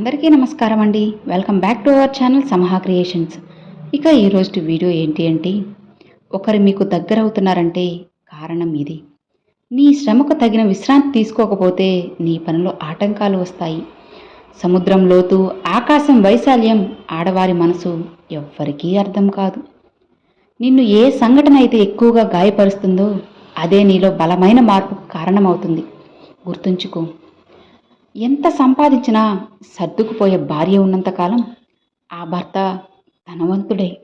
అందరికీ నమస్కారం అండి. Welcome back to our channel Samaha Creations ఇక ఈరోజు వీడియో ఏంటి అంటే ఒకరు మీకు దగ్గర అవుతున్నారంటే కారణం ఇది. నీ శ్రమకు తగిన విశ్రాంతి తీసుకోకపోతే నీ పనిలో ఆటంకాలు వస్తాయి. సముద్రం లోతు ఆకాశం వైశాల్యం ఆడవారి మనసు ఎవ్వరికీ అర్థం కాదు. నిన్ను ఏ సంఘటన అయితే ఎక్కువగా గాయపరుస్తుందో అదే నీలో బలమైన మార్పుకు కారణమవుతుంది. గుర్తుంచుకో ఎంత సంపాదించినా సర్దుకుపోయే భార్య ఉన్నంతకాలం ఆ భర్త ధనవంతుడే.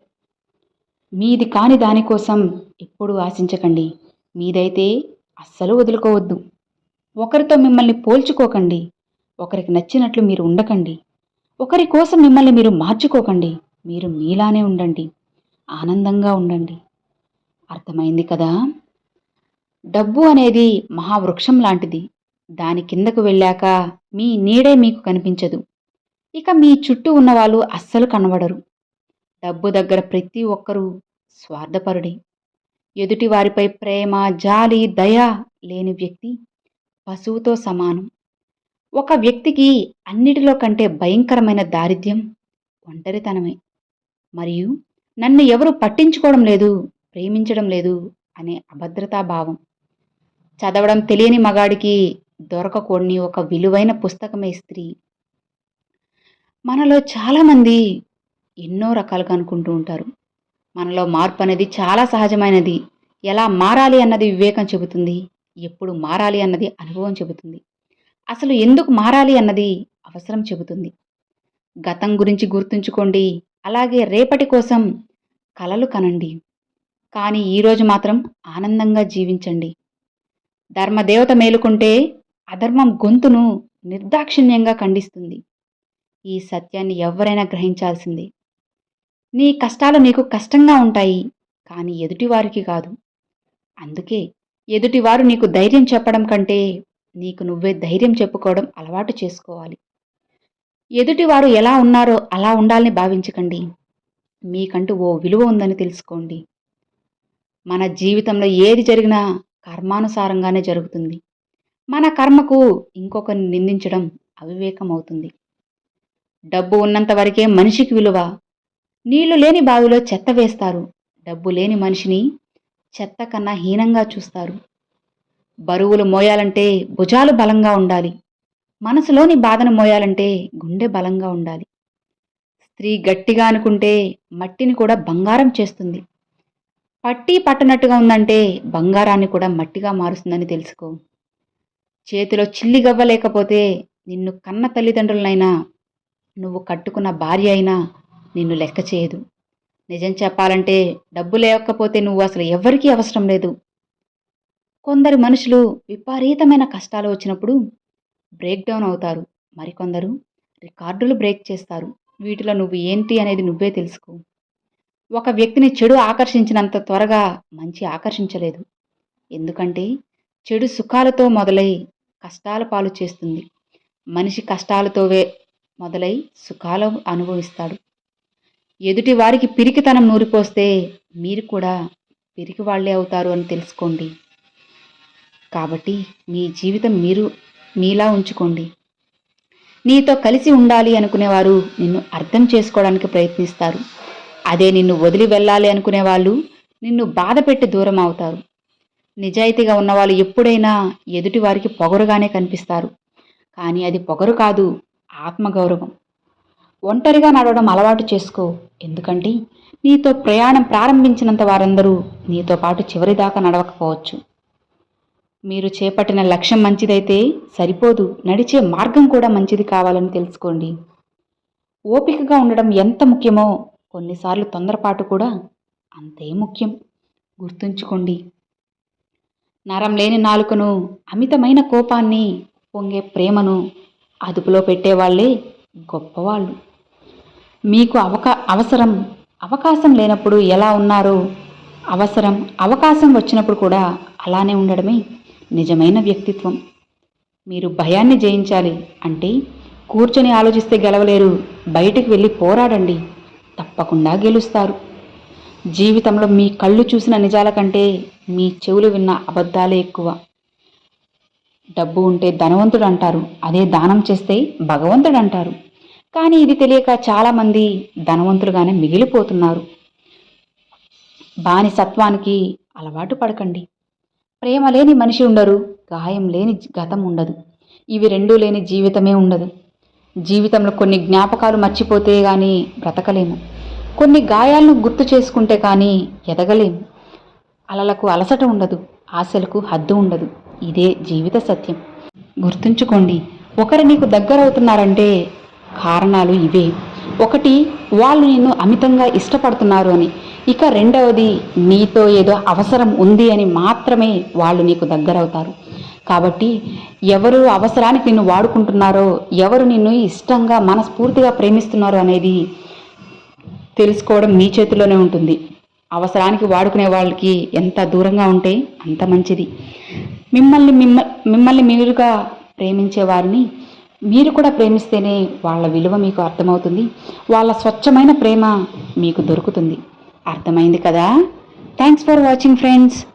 మీది కాని దానికోసం ఎప్పుడూ ఆశించకండి. మీదైతే అస్సలు వదులుకోవద్దు. ఒకరితో మిమ్మల్ని పోల్చుకోకండి. ఒకరికి నచ్చినట్లు మీరు ఉండకండి. ఒకరి కోసం మిమ్మల్ని మీరు మార్చుకోకండి. మీరు మీలానే ఉండండి. ఆనందంగా ఉండండి. అర్థమైంది కదా? డబ్బు అనేది మహావృక్షం లాంటిది. దాని కిందకు వెళ్ళాక మీ నీడే మీకు కనిపించదు. ఇక మీ చుట్టూ ఉన్నవాళ్ళు అస్సలు కనబడరు. డబ్బు దగ్గర ప్రతి ఒక్కరూ స్వార్థపరుడే. ఎదుటి వారిపై ప్రేమ జాలి దయ లేని వ్యక్తి పశువుతో సమానం. ఒక వ్యక్తికి అన్నిటిలో కంటే భయంకరమైన దారిద్ర్యం ఒంటరితనమే. మరియు నన్ను ఎవరు పట్టించుకోవడం లేదు ప్రేమించడం లేదు అనే అభద్రతా భావం. చదవడం తెలియని మగాడికి దొరకకూడని ఒక విలువైన పుస్తకమే స్త్రీ. మనలో చాలామంది ఎన్నో రకాలుగా అనుకుంటూ ఉంటారు. మనలో మార్పు అనేది చాలా సహజమైనది. ఎలా మారాలి అన్నది వివేకం చెబుతుంది. ఎప్పుడు మారాలి అన్నది అనుభవం చెబుతుంది. అసలు ఎందుకు మారాలి అన్నది అవసరం చెబుతుంది. గతం గురించి గుర్తుంచుకోండి. అలాగే రేపటి కోసం కలలు కనండి. కానీ ఈరోజు మాత్రం ఆనందంగా జీవించండి. ధర్మదేవత మేలుకుంటే అధర్మం గొంతును నిర్దాక్షిణ్యంగా ఖండిస్తుంది. ఈ సత్యాన్ని ఎవరైనా గ్రహించాల్సిందే. నీ కష్టాలు నీకు కష్టంగా ఉంటాయి కానీ ఎదుటివారికి కాదు. అందుకే ఎదుటివారు నీకు ధైర్యం చెప్పడం కంటే నీకు నువ్వే ధైర్యం చెప్పుకోవడం అలవాటు చేసుకోవాలి. ఎదుటివారు ఎలా ఉన్నారో అలా ఉండాలని భావించకండి. మీకంటూ ఓ విలువ ఉందని తెలుసుకోండి. మన జీవితంలో ఏది జరిగినా కర్మానుసారంగానే జరుగుతుంది. మన కర్మకు ఇంకొకరిని నిందించడం అవివేకం అవుతుంది డబ్బు ఉన్నంత వరకే మనిషికి విలువ. నీళ్ళు లేని బావిలో చెత్త వేస్తారు. డబ్బు లేని మనిషిని చెత్త కన్నా హీనంగా చూస్తారు. బరువులు మోయాలంటే భుజాలు బలంగా ఉండాలి. మనసులోని బాధను మోయాలంటే గుండె బలంగా ఉండాలి. స్త్రీ గట్టిగా అనుకుంటే మట్టిని కూడా బంగారం చేస్తుంది. పట్టి పట్టనట్టుగా ఉందంటే బంగారాన్ని కూడా మట్టిగా మారుస్తుందని తెలుసుకో. చేతిలో చిల్లి గవ్వ లేకపోతే నిన్ను కన్న తల్లిదండ్రులనైనా నువ్వు కట్టుకున్న భార్య అయినా నిన్ను లెక్క చేయదు. నిజం చెప్పాలంటే డబ్బు లేకపోతే నువ్వు అసలు ఎవరికీ అవసరం లేదు. కొందరు మనుషులు విపరీతమైన కష్టాలు వచ్చినప్పుడు బ్రేక్ డౌన్ అవుతారు. మరికొందరు రికార్డులు బ్రేక్ చేస్తారు. వీటిలో నువ్వు ఏంటి అనేది నువ్వే తెలుసుకో. ఒక వ్యక్తిని చెడు ఆకర్షించినంత త్వరగా మంచి ఆకర్షించలేదు. ఎందుకంటే చెడు సుఖాలతో మొదలై కష్టాల పాలు చేస్తుంది. మనిషి కష్టాలతోవే మొదలై సుఖాలు అనుభవిస్తాడు. ఎదుటి వారికి పిరికితనం నూరిపోస్తే మీరు కూడా పిరికి వాళ్ళే అవుతారు అని తెలుసుకోండి. కాబట్టి మీ జీవితం మీరు మీలా ఉంచుకోండి. నీతో కలిసి ఉండాలి అనుకునేవారు నిన్ను అర్థం చేసుకోవడానికి ప్రయత్నిస్తారు. అదే నిన్ను వదిలి వెళ్ళాలి అనుకునే వాళ్ళు నిన్ను బాధ పెట్టి దూరం అవుతారు. నిజాయితీగా ఉన్నవాళ్ళు ఎప్పుడైనా ఎదుటి వారికి పొగరుగానే కనిపిస్తారు. కానీ అది పొగరు కాదు ఆత్మగౌరవం. ఒంటరిగా నడవడం అలవాటు చేసుకో. ఎందుకంటే నీతో ప్రయాణం ప్రారంభించినంత వారందరూ నీతో పాటు చివరిదాకా నడవకపోవచ్చు. మీరు చేపట్టిన లక్ష్యం మంచిదైతే సరిపోదు. నడిచే మార్గం కూడా మంచిది కావాలని తెలుసుకోండి. ఓపికగా ఉండడం ఎంత ముఖ్యమో కొన్నిసార్లు తొందరపాటు కూడా అంతే ముఖ్యం. గుర్తుంచుకోండి. నరం లేని నాలుకను అమితమైన కోపాన్ని పొంగే ప్రేమను అదుపులో పెట్టేవాళ్ళే గొప్పవాళ్ళు. మీకు అవకా అవసరం అవకాశం లేనప్పుడు ఎలా ఉన్నారో అవసరం అవకాశం వచ్చినప్పుడు కూడా అలానే ఉండడమే నిజమైన వ్యక్తిత్వం. మీరు భయాన్ని జయించాలి అంటే కూర్చొని ఆలోచిస్తే గెలవలేరు బయటికి వెళ్ళి పోరాడండి తప్పకుండా గెలుస్తారు. జీవితంలో మీ కళ్ళు చూసిన నిజాల కంటే మీ చెవులు విన్న అబద్ధాలే ఎక్కువ. డబ్బు ఉంటే ధనవంతుడు అంటారు అదే దానం చేస్తే భగవంతుడు అంటారు కానీ ఇది తెలియక చాలామంది ధనవంతులుగానే మిగిలిపోతున్నారు. బానిసత్వానికి అలవాటు పడకండి. ప్రేమ లేని మనిషి ఉండరు. గాయం లేని గతం ఉండదు. ఇవి రెండూ లేని జీవితమే ఉండదు. జీవితంలో కొన్ని జ్ఞాపకాలు మర్చిపోతే కానీ బ్రతకలేము. కొన్ని గాయాలను గుర్తు చేసుకుంటే కానీ ఎదగలేము. అలలకు అలసట ఉండదు ఆశలకు హద్దు ఉండదు. ఇదే జీవిత సత్యం. గుర్తుంచుకోండి ఒకరు నీకు దగ్గరవుతున్నారంటే కారణాలు ఇవే. ఒకటి వాళ్ళు నిన్ను అమితంగా ఇష్టపడుతున్నారు అని. ఇక రెండవది నీతో ఏదో అవసరం ఉంది అని మాత్రమే వాళ్ళు నీకు దగ్గరవుతారు. కాబట్టి ఎవరు అవసరానికి నిన్ను వాడుకుంటున్నారో ఎవరు నిన్ను ఇష్టంగా మనస్ఫూర్తిగా ప్రేమిస్తున్నారో అనేది తెలుసుకోవడం మీ చేతిలోనే ఉంటుంది. అవసరానికి వాడుకునే వాళ్ళకి ఎంత దూరంగా ఉంటే అంత మంచిది. మిమ్మల్ని మిమ్మ మిమ్మల్ని మీరుగా ప్రేమించే వారిని మీరు కూడా ప్రేమిస్తేనే వాళ్ళ విలువ మీకు అర్థమవుతుంది. వాళ్ళ స్వచ్ఛమైన ప్రేమ మీకు దొరుకుతుంది. అర్థమైంది కదా? Thanks for watching friends